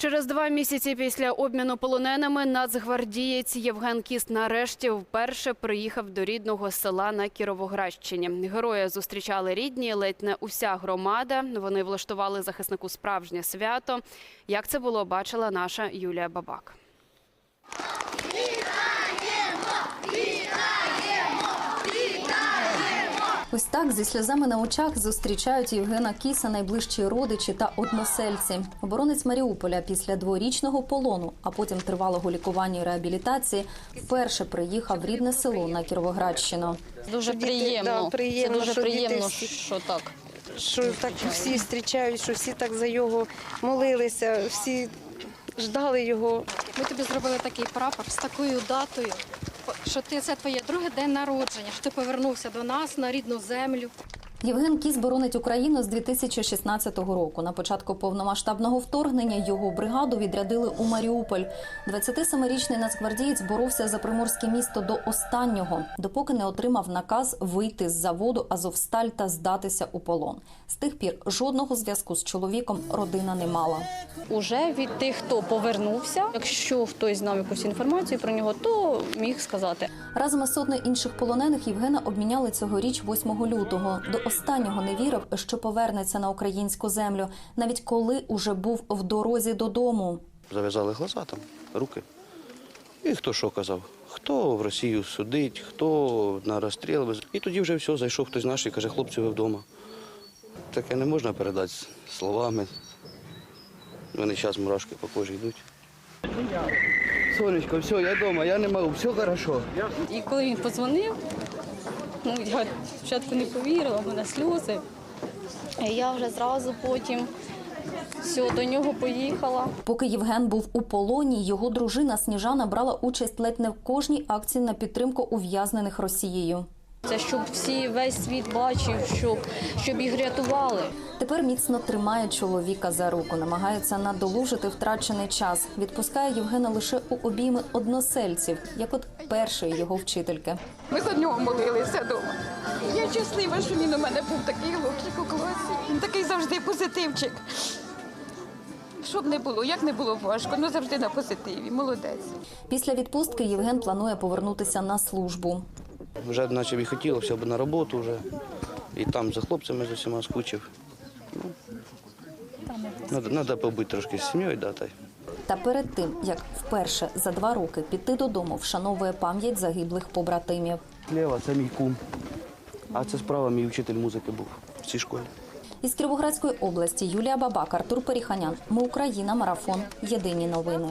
Через два місяці після обміну полоненими нацгвардієць Євген Кіст нарешті вперше приїхав до рідного села на Кіровоградщині. Героя зустрічали рідні, ледь не уся громада. Вони влаштували захиснику справжнє свято. Як це було, бачила наша Юлія Бабак. Ось так зі сльозами на очах зустрічають Євгена Кіса найближчі родичі та односельці. Оборонець Маріуполя після дворічного полону, а потім тривалого лікування і реабілітації, вперше приїхав в рідне село на Кіровоградщину. Дуже приємно. да, приємно, Це дуже що приємно, що так. що так всі зустрічають, що всі так за його молилися, всі ждали його. Ми тобі зробили такий прапор з такою датою, що ти це твоє друге день народження, що ти повернувся до нас на рідну землю. Євген Кіс боронить Україну з 2016 року. На початку повномасштабного вторгнення його бригаду відрядили у Маріуполь. 27-річний нацгвардієць боровся за приморське місто до останнього, допоки не отримав наказ вийти з заводу Азовсталь та здатися у полон. З тих пір жодного зв'язку з чоловіком родина не мала. Уже від тих, хто повернувся, якщо хтось знав якусь інформацію про нього, то міг сказати. Разом із сотнею інших полонених Євгена обміняли цьогоріч 8 лютого. До останнього не вірив, що повернеться на українську землю, навіть коли уже був в дорозі додому. Зав'язали глаза там, руки. І хто що казав? Хто в Росію судить, хто на розстріл. І тоді вже все, зайшов хтось наш і каже, хлопці, ви вдома. Таке не можна передати словами. Мене зараз мурашки по кожі йдуть. Сонечко, все, я вдома, я не можу, все хорошо. І коли він подзвонив, ну я спочатку не повірила, мене сльози. Я вже зразу потім все, до нього поїхала. Поки Євген був у полоні, його дружина Сніжана брала участь ледь не в кожній акції на підтримку ув'язнених Росією. Це щоб всі весь світ бачив, щоб, щоб їх рятували. Тепер міцно тримає чоловіка за руку, намагається надолужити втрачений час. Відпускає Євгена лише у обійми односельців, як от першої його вчительки. Ми за нього молилися вдома. Я щаслива, що він у мене був такий хлопчик у класі. Він такий завжди позитивчик. Щоб не було, як не було важко, ну завжди на позитиві. Молодець. Після відпустки Євген планує повернутися на службу. Вже наче б і хотілося б на роботу вже. І там за хлопцями з усіма скучив. Ну, Треба побути трошки з сім'єю, да, та. Та перед тим, як вперше за два роки піти додому, вшановує пам'ять загиблих побратимів. Лєва, це мій кум. А це справа мій вчитель музики був в цій школі. Із Кіровоградської області Юлія Бабак, Артур Періханян. Ми Україна. Марафон. Єдині новини.